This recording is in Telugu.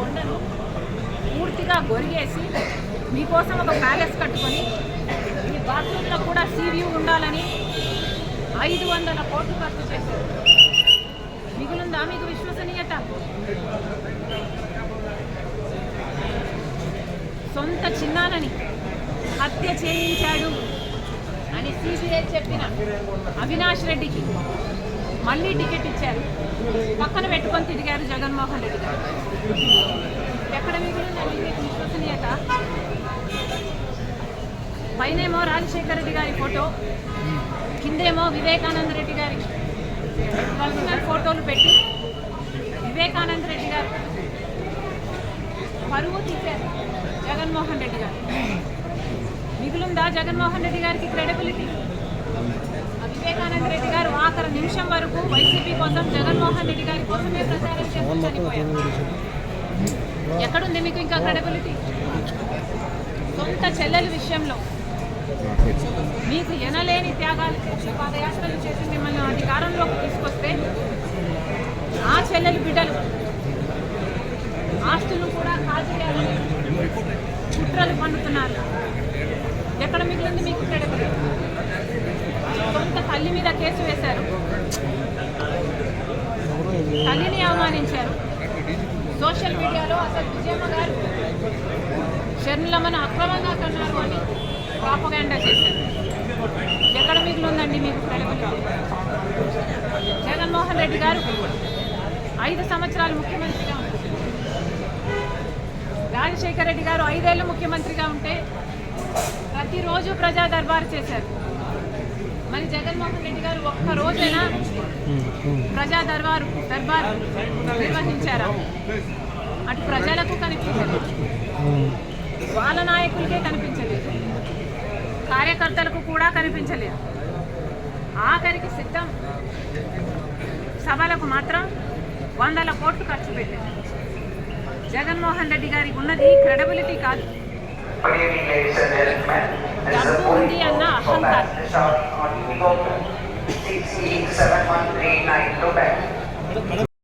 కొండను పూర్తిగా గొరిగేసి మీకోసం ఒక ప్యాలెస్ కట్టుకొని ఈ బాత్రూంలో కూడా సీ ఉండాలని ఐదు వందల కోట్లు ఖర్చు చేశారు. మిగులుందా మీకు విశ్వసనీయత? సొంత చిన్నానని హత్య చేయించాడు అని సిబిఐ చెప్పిన అవినాష్ రెడ్డికి. మళ్ళీ టికెట్ ఇచ్చారు. పక్కన పెట్టుకొని తిరిగారు జగన్మోహన్ రెడ్డి గారు. ఎక్కడ మిగిలిందండి మీకు విశ్వసనీయత? పైనేమో రాజశేఖర రెడ్డి గారి ఫోటో కిందేమో వివేకానంద రెడ్డి గారి పర్సనల్ ఫోటోలు పెట్టి వివేకానంద రెడ్డి గారు పరువు తీశారు జగన్మోహన్ రెడ్డి గారు. మిగులుందా జగన్మోహన్ రెడ్డి గారికి క్రెడిబిలిటీ వివేకానంద రెడ్డి గారు ఆఖరి నిమిషం వరకు వైసీపీ కోసం జగన్మోహన్ రెడ్డి గారి కోసమే ప్రచారం చేస్తూ చనిపోయారు. ఎక్కడుంది మీకు ఇంకా క్రెడిబిలిటీ సొంత చెల్లెల విషయంలో మీకు ఎనలేని త్యాగాలు చేసి పాదయాత్రలు చేసి మిమ్మల్ని అధికారంలోకి తీసుకొస్తే ఆ చెల్లెలు బిడ్డలు ఆస్తులు కూడా కాజేయాలని కుట్రలు పన్నుతున్నారు. ఎక్కడ మిగిలింది మీకు క్రెడిబిలిటీ సోషల్ మీడియాలో అసలు విజయమ్మ గారు షర్మిలమ్మను అక్రమంగా కన్నారు అని ప్రాపగాండా చేశారు. ఎక్కడ మిగిలిందండి మీకు క్రెడిబిలిటీ జగన్మోహన్ రెడ్డి గారు ఐదు సంవత్సరాలు ముఖ్యమంత్రిగా ఉన్నారు రాజశేఖర రెడ్డి గారు ఐదేళ్ళు ముఖ్యమంత్రిగా ఉంటే ప్రతిరోజు ప్రజా దర్బారు చేశారు. మరి జగన్మోహన్ రెడ్డి గారు ఒక్క రోజైనా ప్రజా దర్బారు దర్బార్ నిర్వహించారా? అటు ప్రజలకు కనిపించలేదు. వాళ్ళ నాయకులకే కనిపించలేదు. కార్యకర్తలకు కూడా కనిపించలేదు. ఆఖరికి సిద్ధం. సభలకు మాత్రం వందల కోట్లు ఖర్చు పెట్టారు. జగన్మోహన్ రెడ్డి గారికి ఉన్నది క్రెడబిలిటీ కాదు. డబ్బు ఉంది అన్న అహంకారం. 6E7139 Quebec.